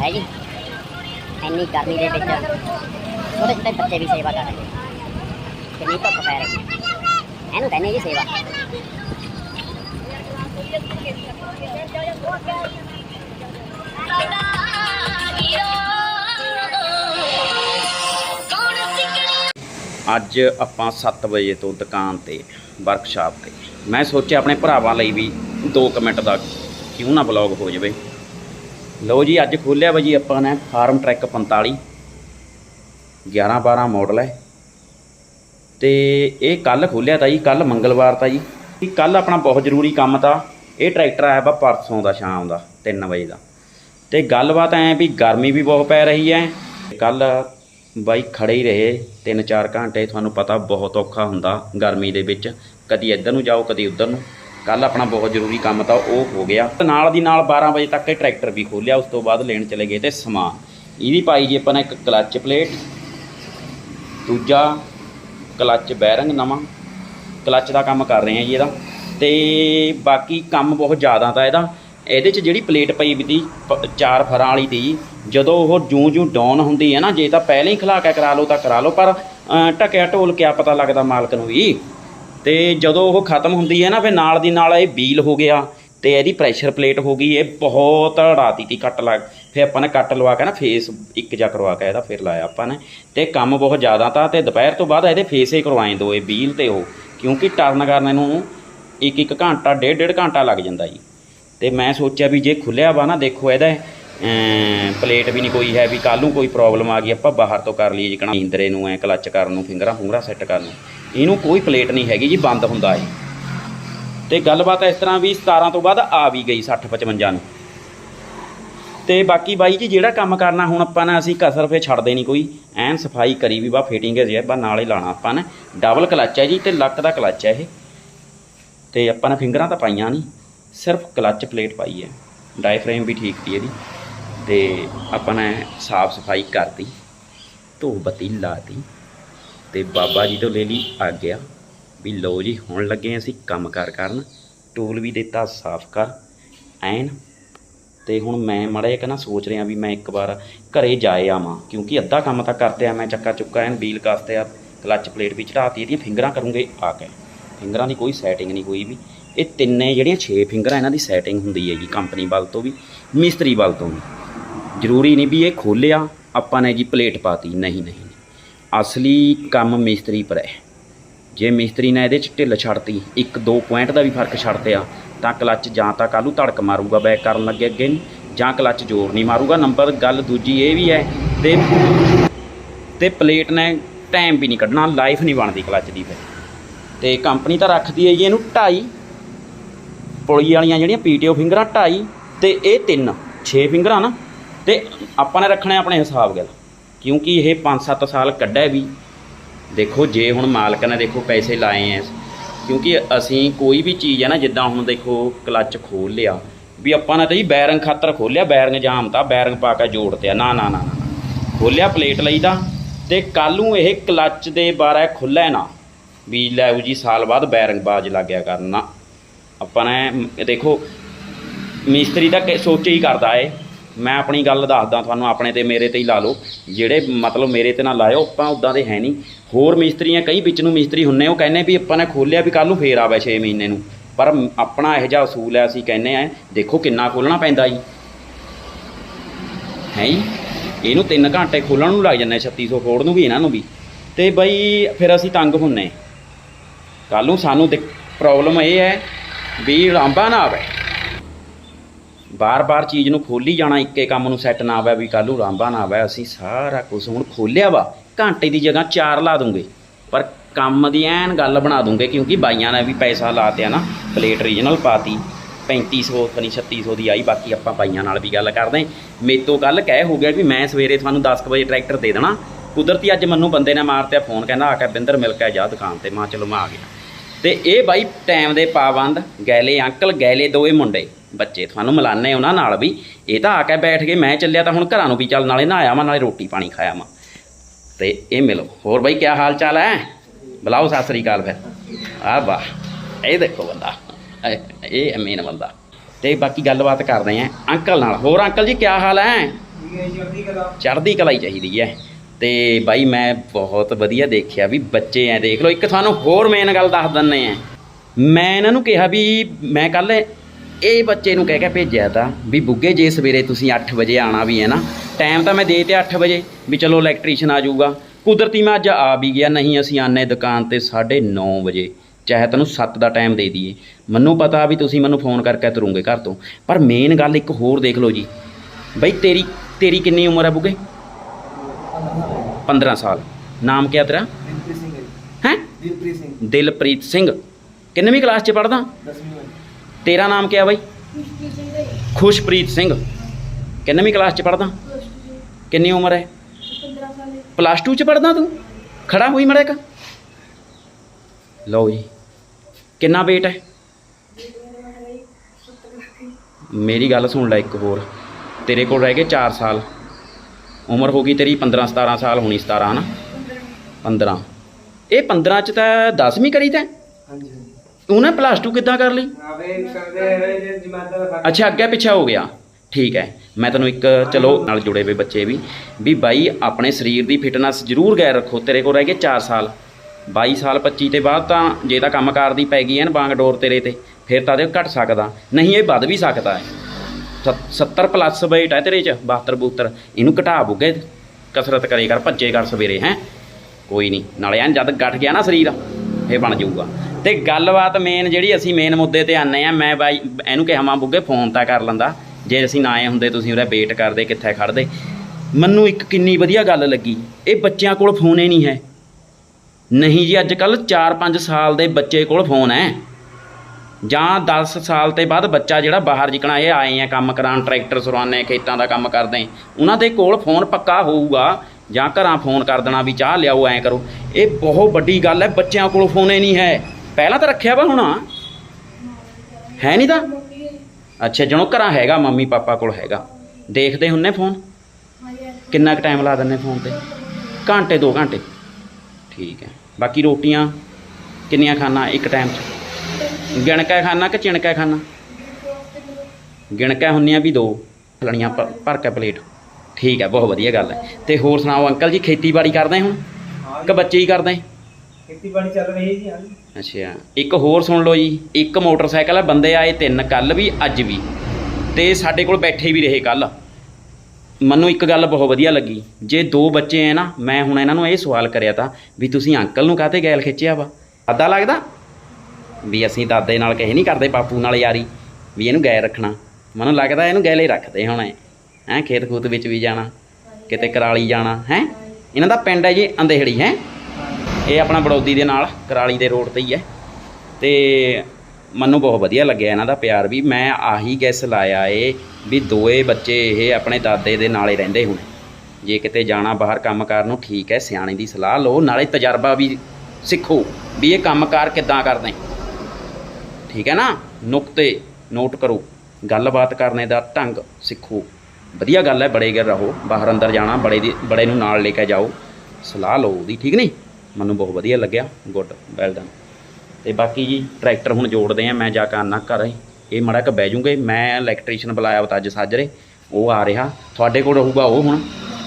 ਹੈ ਜੀ ਇੰਨੀ ਗਰਮੀ ਦੇ ਵਿੱਚ ਛੋਟੇ ਛੋਟੇ ਬੱਚੇ ਵੀ ਸੇਵਾ ਕਰ ਰਹੇ ਨੇ ਕਿੰਨੀ ਧੁੱਪ ਪੈ ਰਹੀ ਹੈ ਇਹਨੂੰ ਕਹਿੰਦੇ ਜੀ ਸੇਵਾ ਅੱਜ ਆਪਾਂ 7 ਵਜੇ ਤੋਂ ਦੁਕਾਨ ਤੇ ਵਰਕਸ਼ਾਪ ਤੇ। ਮੈਂ ਸੋਚਿਆ ਆਪਣੇ ਭਰਾਵਾਂ ਲਈ ਵੀ 2 ਮਿੰਟ ਦਾ ਕਿਉਂ ਨਾ ਬਲੌਗ ਹੋ ਜਾਵੇ। ਲਓ ਜੀ, ਅੱਜ ਖੋਲਿਆ ਵਾ ਜੀ ਆਪਾਂ ਨੇ ਫਾਰਮ ਟਰੈਕ 45 11 12 ਮਾਡਲ ਹੈ। ਤੇ ਇਹ ਕੱਲ ਖੋਲਿਆ ਤਾਂ ਜੀ ਕੱਲ ਮੰਗਲਵਾਰ ਤਾਂ ਜੀ। ਕਿ ਕੱਲ ਆਪਣਾ ਬਹੁਤ ਜ਼ਰੂਰੀ ਕੰਮ ਤਾਂ ਇਹ ਟਰੈਕਟਰ ਆਇਆ ਵਾ ਪਰਸੋਂ ਦਾ, ਸ਼ਾਮ ਦਾ 3 ਵਜੇ ਦਾ। ਤੇ ਗੱਲਬਾਤ ਐ ਵੀ ਗਰਮੀ ਵੀ ਬਹੁਤ ਪੈ ਰਹੀ ਹੈ ਕੱਲ ਬਾਈ ਖੜੇ ਹੀ ਰਹੇ 3-4 ਘੰਟੇ, ਤੁਹਾਨੂੰ ਪਤਾ ਬਹੁਤ ਔਖਾ ਹੁੰਦਾ ਗਰਮੀ ਦੇ ਵਿੱਚ। ਕਦੀ ਇੱਧਰ ਨੂੰ ਜਾਓ, ਕਦੀ ਉੱਧਰ ਨੂੰ। ਕੱਲ ਆਪਣਾ ਬਹੁਤ ਜ਼ਰੂਰੀ ਕੰਮ ਤਾਂ ਉਹ ਹੋ ਗਿਆ। ਤੇ ਨਾਲ ਦੀ ਨਾਲ 12 ਵਜੇ ਤੱਕ ਟਰੈਕਟਰ ਵੀ ਖੋਲਿਆ ਉਸ ਤੋਂ ਬਾਅਦ ਲੈਣ ਚਲੇ ਗਏ ਤੇ ਸਮਾਨ। ਇਹ ਵੀ ਪਾਈ ਜੀ, ਆਪਾਂ ਨੇ ਇੱਕ ਕਲੱਚ ਪਲੇਟ, ਦੂਜਾ ਕਲੱਚ ਬੈਰਿੰਗ ਨਵਾਂ। ਕਲੱਚ ਦਾ ਕੰਮ ਕਰ ਰਹੇ ਹਾਂ ਜੀ ਇਹਦਾ। ਤੇ ਬਾਕੀ ਕੰਮ ਬਹੁਤ ਜ਼ਿਆਦਾ ਤਾਂ ਇਹਦਾ। ਇਹਦੇ 'ਚ ਜਿਹੜੀ ਪਲੇਟ ਪਈ ਵੀ ਤੀ ਪ- ਚਾਰ ਫਰਾਂ ਵਾਲੀ ਤੀ ਜਦੋਂ ਉਹ ਜੂੰ ਜੂੰ ਡਾਊਨ ਹੁੰਦੀ ਹੈ ਨਾ ਜੇ ਤਾਂ ਪਹਿਲਾਂ ਹੀ ਖਲਾ ਕੇ ਕਰਾ ਲਓ ਤਾਂ ਕਰਾ ਲਓ ਪਰ ਅ, ਢੋਲ ਕਿਆ ਪਤਾ ਲੱਗਦਾ ਮਾਲਕ ਨੂੰ ਵੀ। ਤੇ ਜਦੋਂ ਉਹ ਖਤਮ ਹੁੰਦੀ ਹੈ ਨਾ ਫਿਰ ਨਾਲ ਦੀ ਨਾਲ ਇਹ ਬੀਲ ਹੋ ਗਿਆ ਤੇ ਇਹਦੀ ਪ੍ਰੈਸ਼ਰ ਪਲੇਟ ਹੋ ਗਈ ਇਹ ਬਹੁਤ ਰਾਤੀ ਤੀ ਕੱਟ ਲੱਗ ਫਿਰ ਆਪਾਂ ਨੇ ਕੱਟ ਲਵਾ ਕੇ ਨਾ ਫੇਸ ਇੱਕ ਜਾ ਕਰਵਾ ਕੇ ਇਹਦਾ ਫਿਰ ਲਾਇਆ ਆਪਾਂ ਨੇ। ਤੇ ਕੰਮ ਬਹੁਤ ਜ਼ਿਆਦਾ ਤਾਂ ਤੇ ਦੁਪਹਿਰ ਤੋਂ ਬਾਅਦ ਇਹਦੇ ਫੇਸ ਹੀ ਕਰਵਾਏ ਦੋ ਇਹ ਬੀਲ ਤੇ ਉਹ। ਕਿਉਂਕਿ ਟਰਨ ਕਰਨ ਨੂੰ ਇੱਕ ਇੱਕ ਘੰਟਾ ਡੇਢ ਡੇਢ ਘੰਟਾ ਲੱਗ ਜਾਂਦਾ ਜੀ। ਤੇ ਮੈਂ ਸੋਚਿਆ ਵੀ ਜੇ ਖੁੱਲਿਆ ਵਾ ਨਾ, ਦੇਖੋ ਇਹਦਾ ਪਲੇਟ ਵੀ ਨਹੀਂ ਕੋਈ ਹੈ, ਵੀ ਕੱਲ੍ਹ ਨੂੰ ਕੋਈ ਪ੍ਰੋਬਲਮ ਆ ਗਈ, ਆਪਾਂ ਬਾਹਰ ਤੋਂ ਕਰ ਲਈਏ ਜਿਕਣਾ ਇੰਦਰੇ ਨੂੰ ਐ ਕਲੱਚ ਕਰਨ ਨੂੰ, ਫਿੰਗਰਾਂ ਫੁੰਗਰਾਂ ਸੈੱਟ ਕਰਨ ਨੂੰ। ਇਹਨੂੰ ਕੋਈ ਪਲੇਟ ਨਹੀਂ ਹੈਗੀ ਜੀ, ਬੰਦ ਹੁੰਦਾ ਏ ਤੇ ਗੱਲਬਾਤ ਇਸ ਤਰ੍ਹਾਂ ਵੀ 17 ਤੋਂ ਬਾਅਦ ਆ ਵੀ ਗਈ 60 55 ਨੂੰ। ਤੇ ਬਾਕੀ ਬਾਈ ਜੀ, ਜਿਹੜਾ ਕੰਮ ਕਰਨਾ ਹੁਣ ਆਪਾਂ ਨੇ, ਅਸੀਂ ਕਸਰ ਫੇ ਛੱਡਦੇ ਨਹੀਂ ਕੋਈ। ਐਨ ਸਫ਼ਾਈ ਕਰੀ ਵੀ, ਬਾ ਫਿਟਿੰਗ ਹੈ ਜੀ ਬਾ ਨਾਲ ਹੀ ਲਾਣਾ ਆਪਾਂ ਨੇ। ਡਬਲ ਕਲੱਚ ਹੈ ਜੀ, ਤੇ ਲੱਕ ਦਾ ਕਲੱਚ ਹੈ ਇਹ। ਤੇ ਆਪਾਂ ਨੇ ਫਿੰਗਰਾਂ ਤਾਂ ਪਾਈਆਂ ਨਹੀਂ ਸਿਰਫ ਕਲੱਚ ਪਲੇਟ ਪਾਈ ਹੈ। ਡਾਇਫਰੇਮ ਵੀ ਠੀਕ ਸੀ ਇਹਦੀ। ਤੇ ਆਪਾਂ ਨੇ ਸਾਫ਼ ਸਫ਼ਾਈ ਕਰਤੀ, ਧੂਪ ਬੱਤੀ ਲਾਤੀ ਤੇ ਬਾਬਾ ਜੀ ਤੋਂ ਲੈ ਲਈ ਆਗਿਆ ਵੀ ਲਓ ਜੀ, ਹੁਣ ਲੱਗੇ ਅਸੀਂ ਕੰਮ ਕਾਰ ਕਰਨ। ਟੂਲ ਵੀ ਦਿੱਤਾ, ਸਾਫ਼ ਕਰ, ਐਨ। ਤੇ ਹੁਣ ਮੈਂ ਮੜਾ ਜਿਹਾ ਕਹਿੰਦਾ ਸੋਚ ਰਿਹਾ ਵੀ ਮੈਂ ਇੱਕ ਵਾਰ ਘਰੇ ਜਾਏ ਆਵਾਂ, ਕਿਉਂਕਿ ਅੱਧਾ ਕੰਮ ਤਾਂ ਕਰਤੇ ਆ ਮੈਂ, ਚੱਕਾ ਚੁੱਕਾ ਐਨ, ਬੀਲ ਕਾਸਤੇ ਆ, ਕਲੱਚ ਪਲੇਟ ਵੀ ਚੜਾਤੀ ਇਹਦੀਆਂ ਫਿੰਗਰਾਂ ਕਰੂੰਗੇ ਆ ਕੇ। ਫਿੰਗਰਾਂ ਦੀ ਕੋਈ ਸੈਟਿੰਗ ਨਹੀਂ, ਕੋਈ ਵੀ। ਇਹ ਤਿੰਨੇ ਜਿਹੜੀਆਂ 6 ਫਿੰਗਰਾਂ ਇਹਨਾਂ ਦੀ ਸੈਟਿੰਗ ਹੁੰਦੀ ਹੈਗੀ ਕੰਪਨੀ ਵੱਲ ਤੋਂ ਵੀ, ਮਿਸਤਰੀ ਵੱਲ ਤੋਂ ਵੀ। ਜ਼ਰੂਰੀ ਨਹੀਂ ਵੀ ਇਹ ਖੋਲਿਆ, ਆਪਾਂ ਨੇ ਜੀ ਪਲੇਟ ਪਾਤੀ, ਨਹੀਂ ਨਹੀਂ ਅਸਲੀ ਕੰਮ ਮਿਸਤਰੀ ਪਰ ਹੈ। ਜੇ ਮਿਸਤਰੀ ਨੇ ਇਹਦੇ 'ਚ ਢਿੱਲ ਛੱਡਤੀ, ਇੱਕ ਦੋ ਪੁਆਇੰਟ ਦਾ ਵੀ ਫ਼ਰਕ ਛੱਡਤਿਆ, ਤਾਂ ਕਲੱਚ ਜਾਂ ਤਾਂ ਕੱਲ੍ਹ ਨੂੰ ਧੜਕ ਮਾਰੂਗਾ ਬੈਕ ਕਰਨ ਲੱਗੇ ਅੱਗੇ ਨੂੰ, ਜਾਂ ਕਲੱਚ ਜ਼ੋਰ ਨਹੀਂ ਮਾਰੂਗਾ। ਨੰਬਰ ਗੱਲ ਦੂਜੀ ਇਹ ਵੀ ਹੈ, ਤੇ ਤੇ ਪਲੇਟ ਨੇ ਟਾਈਮ ਵੀ ਨਹੀਂ ਕੱਢਣਾ ਲਾਈਫ ਨਹੀਂ ਬਣਦੀ ਕਲੱਚ ਦੀ ਫਿਰ। ਤੇ ਕੰਪਨੀ ਤਾਂ ਰੱਖਦੀ ਹੈ ਜੀ ਇਹਨੂੰ 2.5 ਪੁਲੀ ਵਾਲੀਆਂ ਜਿਹੜੀਆਂ ਪੀਟੀਓ ਫਿੰਗਰਾਂ 2.5 ਤੇ ਇਹ 3 6 ਫਿੰਗਰਾਂ ਨਾ, ਤੇ ਆਪਾਂ ਨੇ ਰੱਖਣੇ ਆਪਣੇ ਹਿਸਾਬ ਗੱਲ। ਕਿਉਂਕਿ ਇਹ 5-7 ਸਾਲ ਕੱਢਿਆ ਵੀ। ਦੇਖੋ, ਜੇ ਹੁਣ ਮਾਲਕ ਨੇ ਦੇਖੋ ਪੈਸੇ ਲਾਏ ਐ। ਕਿਉਂਕਿ ਅਸੀਂ ਕੋਈ ਵੀ ਚੀਜ਼ ਹੈ ਨਾ, ਜਿੱਦਾਂ ਹੁਣ ਦੇਖੋ ਕਲੱਚ ਖੋਲ ਲਿਆ, ਵੀ ਆਪਾਂ ਨੇ ਤਾਂ ਜੀ ਬੈਰਿੰਗ ਖਾਤਰ ਖੋਲਿਆ ਬੈਰਿੰਗ ਜਾਮ ਤਾਂ, ਬੈਰਿੰਗ ਪਾ ਕੇ ਜੋੜਤਿਆ ਨਾ ਨਾ ਨਾ ਨਾ ਖੋਲਿਆ ਪਲੇਟ ਲਈ ਦਾ ਤੇ ਕੱਲ ਨੂੰ ਇਹ ਕਲੱਚ ਦੇ ਬਾਰੇ ਖੁੱਲ੍ਹੇ ਨਾ, ਵੀ ਲੈ ਜੀ, ਸਾਲ ਬਾਅਦ ਬੈਰਿੰਗ ਬਾਜ ਲੱਗਿਆ ਕਰਨਾ ਆਪਾਂ ਨੇ ਦੇਖੋ, ਮਿਸਤਰੀ ਤਾਂ ਕਿ- ਸੋਚ ਹੀ ਕਰਦਾ ਏ। ਮੈਂ ਆਪਣੀ ਗੱਲ ਦੱਸਦਾ ਤੁਹਾਨੂੰ, ਆਪਣੇ ਤੇ ਮੇਰੇ ਤੇ ਹੀ ਲਾ ਲਓ। ਜਿਹੜੇ ਮਤਲਬ ਮੇਰੇ ਤੇ ਨਾ ਲਾਇਓ, ਆਪਾਂ ਉਦਾਂ ਦੇ ਹੈ ਨਹੀਂ। ਹੋਰ ਮਿਸਤਰੀਆਂ, ਕਈ ਵਿੱਚ ਨੂੰ ਮਿਸਤਰੀ ਹੁੰਨੇ, ਉਹ ਕਹਿੰਦੇ ਵੀ ਆਪਾਂ ਨੇ ਖੋਲਿਆ ਵੀ ਕੱਲ ਨੂੰ ਫੇਰ ਆਵੇ 6 ਮਹੀਨੇ ਨੂੰ। ਪਰ ਆਪਣਾ ਇਹੋ ਜਿਹਾ ਅਸੂਲ ਹੈ, ਅਸੀਂ ਕਹਿੰਦੇ ਆ, ਦੇਖੋ ਕਿੰਨਾ ਖੋਲਣਾ ਪੈਂਦਾ ਜੀ। ਹੈ ਜੀ? ਇਹਨੂੰ 3 ਘੰਟੇ ਖੋਲਣ ਨੂੰ ਲੱਗ ਜਾਂਦੇ 3600 ਫੋੜ ਨੂੰ ਵੀ, ਇਹਨਾਂ ਨੂੰ ਵੀ। ਤੇ ਬਈ, ਫਿਰ ਅਸੀਂ ਤੰਗ ਹੁੰਨੇ। ਕੱਲ ਨੂੰ ਸਾਨੂੰ ਪ੍ਰੋਬਲਮ ਇਹ ਹੈ ਵੀ ਲਾਂਬਾ ਨਾ ਆਵੇ। ਬਾਰ-ਬਾਰ ਚੀਜ਼ ਨੂੰ ਖੋਲੀ ਜਾਣਾ, ਇੱਕੇ ਕੰਮ ਨੂੰ ਸੈੱਟ ਨਾ ਆਵੇ ਵੀ ਕੱਲ ਨੂੰ ਲਾਂਬਾ ਨਾ ਆਵੇ, ਅਸੀਂ ਸਾਰਾ ਕੁਝ ਹੁਣ ਖੋਲਿਆ ਵਾ। ਘੰਟੇ ਦੀ ਜਗ੍ਹਾ ਚਾਰ ਲਾ ਦੂੰਗੇ। ਪਰ ਕੰਮ ਦੀ ਐਨ ਗੱਲ ਬਣਾ ਦੂੰਗੇ, ਕਿਉਂਕਿ ਬਾਈਆਂ ਨੇ ਵੀ ਪੈਸਾ ਲਾਤਿਆ ਨਾ ਪਲੇਟ ਰੀਜਨਲ ਪਾਤੀ 3500 ਪਨੀ 3600 ਦੀ ਆਈ, ਬਾਕੀ ਆਪਾਂ ਬਾਈਆਂ ਨਾਲ ਵੀ ਗੱਲ ਕਰਦੇ ਮੇਰੇ ਤੋਂ ਕੱਲ ਕਹਿ ਹੋ ਗਿਆ ਵੀ ਮੈਂ ਸਵੇਰੇ ਤੁਹਾਨੂੰ 10 ਵਜੇ ਟਰੈਕਟਰ ਦੇ ਦੇਣਾ। ਕੁਦਰਤੀ ਅੱਜ ਮੈਨੂੰ ਬੰਦੇ ਨੇ ਮਾਰਤਿਆ ਫੋਨ ਕਹਿੰਦਾ, ਆ ਕੇ ਬਿੰਦਰ, ਮਿਲ ਕੇ ਜਾ ਦੁਕਾਨ ਤੇ। ਮਾਂ ਚਲੋ, ਮੈਂ ਆ ਗਿਆ। ਤੇ ਇਹ ਬਾਈ ਟਾਈਮ ਦੇ ਪਾਬੰਦ ਗੈਲੇ ਅੰਕਲ ਗੈਲੇ ਦੋਏ ਮੁੰਡੇ। ਬੱਚੇ ਤੁਹਾਨੂੰ ਮਿਲਾਨੇ ਉਹਨਾਂ ਨਾਲ ਵੀ। ਇਹ ਤਾਂ ਆ ਕੇ ਬੈਠ ਗਏ ਮੈਂ ਚੱਲਿਆ ਤਾਂ ਹੁਣ ਘਰਾਂ ਨੂੰ ਵੀ ਚੱਲ ਨਾਲੇ ਨਹਾਇਆ ਮੈਂ ਨਾਲੇ ਰੋਟੀ ਪਾਣੀ ਖਾਇਆ ਮੈਂ ਤੇ ਇਹ ਮਿਲੋ। ਹੋਰ ਬਾਈ ਕੀ ਹਾਲ ਚਾਲ ਹੈ? ਬੁਲਾਓ ਸਤਿ ਸ੍ਰੀ ਅਕਾਲ ਫਿਰ। ਆ ਵਾਹ ਇਹ ਦੇਖੋ ਬੰਦਾ। ਇਹ- ਇਹ ਮੇਨ ਬੰਦਾ। ਤੇ ਬਾਕੀ ਗੱਲਬਾਤ ਕਰਦੇ ਆਂ ਅੰਕਲ ਨਾਲ। ਹੋਰ ਅੰਕਲ ਜੀ ਕੀ ਹਾਲ ਹੈ? ਚੜ੍ਹਦੀ ਕਲਾ ਹੀ ਚਾਹੀਦੀ ਹੈ। ਤੇ ਬਾਈ ਮੈਂ ਬਹੁਤ ਵਧੀਆ ਦੇਖਿਆ ਵੀ ਬੱਚੇ ਐ ਦੇਖ ਲਓ। ਇੱਕ ਤੁਹਾਨੂੰ ਹੋਰ ਮੇਨ ਗੱਲ ਦੱਸ ਦਿੰਨੇ ਆ ਮੈਂ ਇਹਨਾਂ ਨੂੰ ਕਿਹਾ ਵੀ ਮੈਂ ਕੱਲ ਇਹ ਬੱਚੇ ਨੂੰ ਕਹਿ ਕੇ ਭੇਜਿਆ ਤਾਂ ਵੀ ਬੁੱਗੇ ਜੇ ਸਵੇਰੇ ਤੁਸੀਂ 8 ਵਜੇ ਆਣਾ ਵੀ ਹੈ ਨਾ ਟਾਈਮ ਤਾਂ ਮੈਂ ਦੇ ਤੇ 8 ਵਜੇ ਵੀ ਚਲੋ ਇਲੈਕਟ੍ਰੀਸ਼ੀਅਨ ਆ ਜਾਊਗਾ। ਕੁਦਰਤੀ ਮੈਂ ਅੱਜ ਆ ਵੀ ਗਿਆ, ਨਹੀਂ ਅਸੀਂ ਆਨੇ ਦੁਕਾਨ ਤੇ 9:30 ਵਜੇ। ਚਾਹੇ ਤੈਨੂੰ 7 ਦਾ ਟਾਈਮ ਦੇ ਦਈਏ। ਮੈਨੂੰ ਪਤਾ ਵੀ ਤੁਸੀਂ ਮੈਨੂੰ ਫੋਨ ਕਰਕੇ ਤੁਰੋਗੇ ਘਰ ਤੋਂ। ਪਰ ਮੇਨ ਗੱਲ ਇੱਕ ਹੋਰ ਦੇਖ ਲਓ ਜੀ। ਬਈ ਤੇਰੀ ਤੇਰੀ ਕਿੰਨੀ ਉਮਰ ਹੈ ਬੁੱਗੇ? 15 ਸਾਲ। ਨਾਮ ਕਿਆ ਤੇਰਾ? ਦਿਲਪ੍ਰੀਤ ਸਿੰਘ ਹੈ ਦਿਲਪ੍ਰੀਤ ਸਿੰਘ। ਦਿਲਪ੍ਰੀਤ ਸਿੰਘ। ਕਿੰਨਵੀਂ ਕਲਾਸ 'ਚ ਪੜਦਾ 10ਵੀਂ ਵਾਲੀ। ਤੇਰਾ ਨਾਮ ਕਿਆ ਬਾਈ? ਖੁਸ਼ਪ੍ਰੀਤ ਸਿੰਘ ਕਿੰਨਵੀਂ ਕਲਾਸ 'ਚ ਪੜਦਾ ਕਿੰਨੀ ਉਮਰ ਹੈ? ਪਲੱਸ 2 'ਚ ਪੜਦਾ ਤੂੰ? ਖੜਾ ਹੋਈ ਮੜੇਗਾ ਲਓ ਜੀ। ਕਿੰਨਾ weight ਹੈ? ਮੇਰੀ ਗੱਲ ਸੁਣ ਲੈ ਇੱਕ ਹੋਰ। ਤੇਰੇ ਕੋਲ ਰਹਿ ਗਏ 4 ਸਾਲ। ਉਮਰ ਹੋ ਗਈ ਤੇਰੀ 15 17 ਸਾਲ ਹੋਣੀ 17 ਨਾ 15 ਇਹ 15 ਚ ਤਾਂ 10ਵੀਂ ਕਰੀ ਤੈਂ? ਹਾਂਜੀ ਉਹਨੇ ਪਲੱਸ 2 ਕਿੱਦਾਂ ਕਰ ਲਈ? ਦਾ ਅੱਛਾ ਅੱਗੇ ਪਿੱਛੇ ਹੋ ਗਿਆ। ਠੀਕ ਹੈ। ਮੈਂ ਤੈਨੂੰ ਇੱਕ ਚਲੋ ਨਾਲ ਜੁੜੇ ਹੋਏ ਬੱਚੇ ਵੀ। ਵੀ ਬਾਈ ਆਪਣੇ ਸਰੀਰ ਦੀ ਫਿਟਨੈਸ ਜ਼ਰੂਰ ਗੈਰ ਰੱਖੋ। ਤੇਰੇ ਕੋਲ ਰਹਿ ਗਏ 4 ਸਾਲ। 22 ਸਾਲ 25 ਤੇ ਬਾਅਦ ਤਾਂ ਜੇ ਤਾਂ ਕੰਮਕਾਰ ਦੀ ਪੈ ਗਈ ਐ ਨਾ ਬਾਂਗ ਡੋਰ ਤੇਰੇ ਤੇ ਫਿਰ ਤਾਂ ਇਹ ਘਟ ਸਕਦਾ। ਨਹੀਂ ਇਹ ਵੱਧ ਵੀ ਸਕਦਾ ਹੈ। 70 ਪਲੱਸ weight ਹੈ ਤੇਰੇ ਚ 72 ਬੂਤਰ ਇਹਨੂੰ ਘਟਾ ਬੁਗੇ, ਕਸਰਤ ਕਰੇ ਕਰ, ਭੱਜੇ ਕਰ ਸਵੇਰੇ, ਹੈ? ਕੋਈ ਨਹੀਂ, ਨਾਲੇ ਐਨ ਜਦ ਗੱਠ ਗਿਆ ਨਾ ਸਰੀਰ ਇਹ ਬਣ ਜਾਊਗਾ। ਤੇ ਗੱਲਬਾਤ ਮੇਨ ਜਿਹੜੀ ਅਸੀਂ ਮੇਨ ਮੁੱਦੇ ਤੇ ਆਨੇ ਆ ਮੈਂ ਬਾਈ, ਇਹਨੂੰ ਕਿਹਾ ਮਾਂ ਬੁੱਗੇ ਫੋਨ ਤਾਂ ਕਰ ਲੈਂਦਾ। ਜੇ ਅਸੀਂ ਨਾ ਆਏ ਹੁੰਦੇ, ਤੁਸੀਂ ਉਹਦਾ ਵੇਟ ਕਰਦੇ, ਕਿੱਥੇ ਖੜਦੇ ਮੈਨੂੰ ਇੱਕ ਕਿੰਨੀ ਵਧੀਆ ਗੱਲ ਲੱਗੀ। ਇਹ ਬੱਚਿਆਂ ਕੋਲ ਫੋਨ ਹੀ ਨਹੀਂ ਹੈ। ਨਹੀਂ ਜੀ, ਅੱਜ ਕੱਲ 4-5 ਸਾਲ ਦੇ ਬੱਚੇ ਕੋਲ ਫੋਨ ਹੈ। ਜਾਂ 10 ਸਾਲ ਤੇ ਬਾਅਦ ਬੱਚਾ ਜਿਹੜਾ ਬਾਹਰ ਜਿਕਣਾ ਇਹ ਆਏ ਆ ਕੰਮ ਕਰਾਉਣ, ਟਰੈਕਟਰ ਸਰਵਾਨੇ ਖੇਤਾਂ ਦਾ ਕੰਮ ਕਰਦੇ, ਉਹਨਾਂ ਦੇ ਕੋਲ ਫੋਨ ਪੱਕਾ ਹੋਊਗਾ ਜਾਂ ਘਰਾਂ ਫੋਨ ਕਰ ਦੇਣਾ ਵੀ ਚਾਹ ਲਿਆਓ, ਐਂ ਕਰੋ। ਇਹ ਬਹੁਤ ਵੱਡੀ ਗੱਲ ਹੈ, ਬੱਚਿਆਂ ਕੋਲ ਫੋਨ ਹੀ ਨਹੀਂ ਹੈ। ਪਹਿਲਾਂ ਤਾਂ ਰੱਖਿਆ ਵਾ ਹੁਣ? ਹੈ ਨਹੀਂ ਤਾਂ? ਅੱਛਾ ਜਦੋਂ ਘਰਾਂ ਹੈਗਾ, ਮੰਮੀ ਪਾਪਾ ਕੋਲ ਹੈਗਾ। ਦੇਖਦੇ ਹੁੰਨੇ ਫੋਨ? ਕਿੰਨਾ ਕੁ ਟਾਈਮ ਲਾ ਦਿੰਨੇ ਫੋਨ ਤੇ? ਘੰਟੇ 2 ਘੰਟੇ। ਠੀਕ ਹੈ। ਬਾਕੀ ਰੋਟੀਆਂ ਕਿੰਨੀਆਂ ਖਾਣਾ ਇੱਕ ਟਾਈਮ 'ਚ? ਗਿਣਕਾ ਖਾਣਾ ਕਿ ਚਿਣਕਾ ਖਾਣਾ ਗਿਣਕਾ ਹੁੰਦੀਆਂ ਵੀ ਦੋ। ਲਣੀਆਂ ਭਰ ਕੇ ਪਲੇਟ। ਠੀਕ ਹੈ ਬਹੁਤ ਵਧੀਆ ਗੱਲ ਹੈ। ਤੇ ਹੋਰ ਸੁਣਾਓ ਅੰਕਲ ਜੀ ਖੇਤੀਬਾੜੀ ਕਰਦੇ ਹੁਣ ਕਿ ਬੱਚੇ ਹੀ ਕਰਦੇ? ਖੇਤੀਬਾੜੀ ਚੱਲ ਰਹੀ ਹੈ ਜੀ ਹਾਂ ਅੱਛਾ ਇੱਕ ਹੋਰ ਸੁਣ ਲਓ ਜੀ। ਇੱਕ ਮੋਟਰਸਾਈਕਲ ਹੈ ਬੰਦੇ ਆਏ ਤਿੰਨ ਕੱਲ ਵੀ ਅੱਜ ਵੀ। ਤੇ ਸਾਡੇ ਕੋਲ ਬੈਠੇ ਵੀ ਰਹੇ ਕੱਲ ਮੈਨੂੰ ਇੱਕ ਗੱਲ ਬਹੁਤ ਵਧੀਆ ਲੱਗੀ। ਜੇ ਦੋ ਬੱਚੇ ਐ ਨਾ ਮੈਂ ਹੁਣ ਇਹਨਾਂ ਨੂੰ ਇਹ ਸਵਾਲ ਕਰਿਆ ਤਾਂ ਵੀ ਤੁਸੀਂ ਅੰਕਲ ਨੂੰ ਕਾਹਤੇ ਗੈਲ ਖਿੱਚਿਆ ਵਾ? ਦਾਦਾ ਲੱਗਦਾ? ਵੀ ਅਸੀਂ ਦਾਦੇ ਨਾਲ ਕਹੇ ਨਹੀਂ ਕਰਦੇ, ਬਾਪੂ ਨਾਲ ਯਾਰੀ, ਵੀ ਇਹਨੂੰ ਗੈਰ ਰੱਖਣਾ। ਮੈਨੂੰ ਲੱਗਦਾ ਇਹਨੂੰ ਗੈਲੇ ਰੱਖਦੇ ਹੁਣ। ਹੈ ਖੇਤ ਖੂਤ ਵਿੱਚ ਵੀ ਜਾਣਾ, ਕਿਤੇ ਕਰਾਲੀ ਜਾਣਾ, ਹੈ? ਇਹਨਾਂ ਦਾ ਪਿੰਡ ਹੈ ਜੀ ਅੰਧੇੜੀ, ਹੈ? ਇਹ ਆਪਣਾ ਬੜੌਦੀ ਦੇ ਨਾਲ, ਕਰਾਲੀ ਦੇ ਰੋਡ ਤੇ ਹੀ ਹੈ। ਤੇ ਮੈਨੂੰ ਬਹੁਤ ਵਧੀਆ ਲੱਗਿਆ ਇਹਨਾਂ ਦਾ ਪਿਆਰ ਵੀ। ਮੈਂ ਆਹੀ ਗੈਸ ਲਾਇਆ ਏ ਵੀ ਦੋਏ ਬੱਚੇ ਇਹ ਆਪਣੇ ਦਾਦੇ ਦੇ ਨਾਲ ਹੀ ਰਹਿੰਦੇ ਹੁਣ। ਜੇ ਕਿਤੇ ਜਾਣਾ ਬਾਹਰ ਕੰਮ ਕਰਨ ਨੂੰ ਠੀਕ ਹੈ, ਸਿਆਣੇ ਦੀ ਸਲਾਹ ਲਓ, ਨਾਲੇ ਤਜਰਬਾ ਵੀ ਸਿੱਖੋ ਵੀ ਇਹ ਕੰਮ ਕਾਰ ਕਿੱਦਾਂ ਕਰਦੇ। ਠੀਕ ਹੈ ਨਾ? ਨੁਕਤੇ ਨੋਟ ਕਰੋ। ਗੱਲਬਾਤ ਕਰਨੇ ਦਾ ਢੰਗ ਸਿੱਖੋ। ਵਧੀਆ ਗੱਲ ਹੈ, ਬੜੇ ਗਿਰ ਰਹੋ। ਬਾਹਰ ਅੰਦਰ ਜਾਣਾ, ਬੜੇ ਦੀ ਬੜੇ ਨੂੰ ਨਾਲ ਲੈ ਕੇ ਜਾਓ। ਸਲਾਹ ਲਓ ਉਹਦੀ, ਠੀਕ ਨਹੀਂ? ਮੈਨੂੰ ਬਹੁਤ ਵਧੀਆ ਲੱਗਿਆ। ਗੁੱਡ ਵੈਲ ਡਨ ਤੇ ਬਾਕੀ ਜੀ ਟਰੈਕਟਰ ਹੁਣ ਜੋੜਦੇ ਆ, ਮੈਂ ਜਾ ਕੇ ਆਨਾ ਘਰ। ਇਹ ਮੜਾ ਕ ਬਹਿ ਜੂਗੇ? ਮੈਂ ਇਲੈਕਟ੍ਰੀਸ਼ੀਅਨ ਬੁਲਾਇਆ ਵਾ ਅੱਜ ਸਾਜਰੇ। ਉਹ ਆ ਰਿਹਾ। ਤੁਹਾਡੇ ਕੋਲ ਰਹੂਗਾ ਉਹ ਹੁਣ।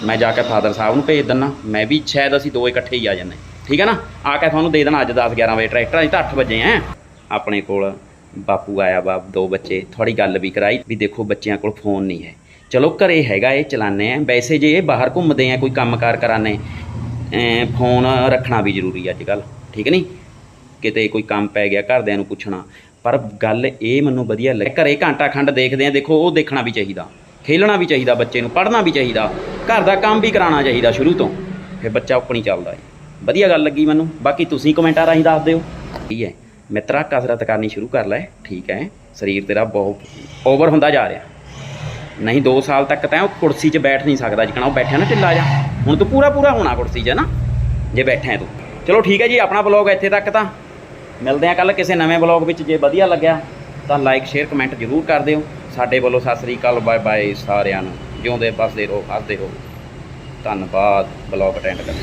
ਮੈਂ ਜਾ ਕੇ ਫਾਦਰ ਸਾਹਿਬ ਨੂੰ ਭੇਜ ਦਿੰਨਾ। ਮੈਂ ਵੀ ਸ਼ਾਇਦ ਅਸੀਂ ਦੋ ਇਕੱਠੇ ਹੀ ਆ ਜਾਂਦੇ। ਠੀਕ ਹੈ ਨਾ? ਆ ਕੇ ਤੁਹਾਨੂੰ ਦੇ ਦੇਣਾ ਅੱਜ 10 11 ਵਜੇ। ਟਰੈਕਟਰ ਅਜੇ ਤਾਂ 8 ਵਜੇ ਆ। ਆਪਣੇ ਕੋਲ ਬਾਪੂ ਆਇਆ ਬਾਪ ਦੋ ਬੱਚੇ ਥੋੜੀ ਗੱਲ ਵੀ ਕਰਾਈ ਵੀ ਦੇਖੋ ਬੱਚਿਆਂ ਕੋਲ ਫੋਨ ਨਹੀਂ ਹੈ। ਚਲੋ ਘਰੇ ਹੈਗਾ ਇਹ ਚਲਾਣੇ ਆ ਵੈਸੇ ਜੇ ਇਹ ਬਾਹਰ ਘੁੰਮਦੇ ਆ, ਕੋਈ ਕੰਮਕਾਰ ਕਰਾਣੇ ਐਂ ਫੋਨ ਰੱਖਣਾ ਵੀ ਜ਼ਰੂਰੀ ਅੱਜ ਕੱਲ ਠੀਕ ਨਹੀਂ? ਕਿਤੇ ਕੋਈ ਕੰਮ ਪੈ ਗਿਆ, ਘਰਦਿਆਂ ਨੂੰ ਪੁੱਛਣਾ। ਪਰ ਗੱਲ ਇਹ ਮੈਨੂੰ ਵਧੀਆ ਲੱਗੀ। ਘਰੇ ਘੰਟਾ ਖੰਡ ਦੇਖਦੇ ਆ ਦੇਖੋ ਉਹ ਦੇਖਣਾ ਵੀ ਚਾਹੀਦਾ। ਖੇਲਣਾ ਵੀ ਚਾਹੀਦਾ ਬੱਚੇ ਨੂੰ, ਪੜ੍ਹਨਾ ਵੀ ਚਾਹੀਦਾ। ਘਰ ਦਾ ਕੰਮ ਵੀ ਕਰਾਉਣਾ ਚਾਹੀਦਾ ਸ਼ੁਰੂ ਤੋਂ। ਫਿਰ ਬੱਚਾ ਆਪਣੀ ਚੱਲਦਾ ਹੈ ਵਧੀਆ ਗੱਲ ਲੱਗੀ ਮੈਨੂੰ। ਬਾਕੀ ਤੁਸੀਂ ਕਮੈਂਟਾਂ ਰਾਹੀਂ ਦੱਸ ਦਿਓ। ਠੀਕ ਹੈ। ਮਿੱਤਰਾ, ਕਸਰਤ ਕਰਨੀ ਸ਼ੁਰੂ ਕਰ ਲੈ। ਠੀਕ ਹੈ, ਸਰੀਰ ਤੇਰਾ ਬਹੁਤ ਓਵਰ ਹੁੰਦਾ ਜਾ ਰਿਹਾ। ਨਹੀਂ 2 ਸਾਲ ਤੱਕ ਤਾਂ ਉਹ ਕੁਰਸੀ 'ਚ ਬੈਠ ਨਹੀਂ ਸਕਦਾ, ਜਿਕਣਾ ਉਹ ਬੈਠਿਆ ਨਾ ਢਿੱਲਾ ਜਾ ਹੁਣ ਤੂੰ ਪੂਰਾ ਪੂਰਾ ਹੋਣਾ ਕੁਰਸੀ 'ਚ ਨਾ? ਜੇ ਬੈਠਾ ਹੈ ਤੂੰ। ਚਲੋ ਠੀਕ ਹੈ ਜੀ, ਆਪਣਾ ਬਲੌਗ ਇੱਥੇ ਤੱਕ ਤਾਂ। ਮਿਲਦੇ ਆ ਕੱਲ ਕਿਸੇ ਨਵੇਂ ਬਲੌਗ ਵਿੱਚ। ਜੇ ਵਧੀਆ ਲੱਗਿਆ, ਤਾਂ ਲਾਈਕ ਸ਼ੇਅਰ ਕਮੈਂਟ ਜ਼ਰੂਰ ਕਰ ਦਿਓ। ਸਾਡੇ ਵੱਲੋਂ ਸਤਿ ਸ੍ਰੀ ਅਕਾਲ ਬਾਏ ਬਾਏ ਸਾਰਿਆਂ ਨੂੰ। ਜਿਉਂਦੇ ਬਸਦੇ ਰਹੋ, ਹੱਸਦੇ ਰਹੋ। ਧੰਨਵਾਦ ਬਲੌਗ ਅਟੈਂਡ ਕਰਨ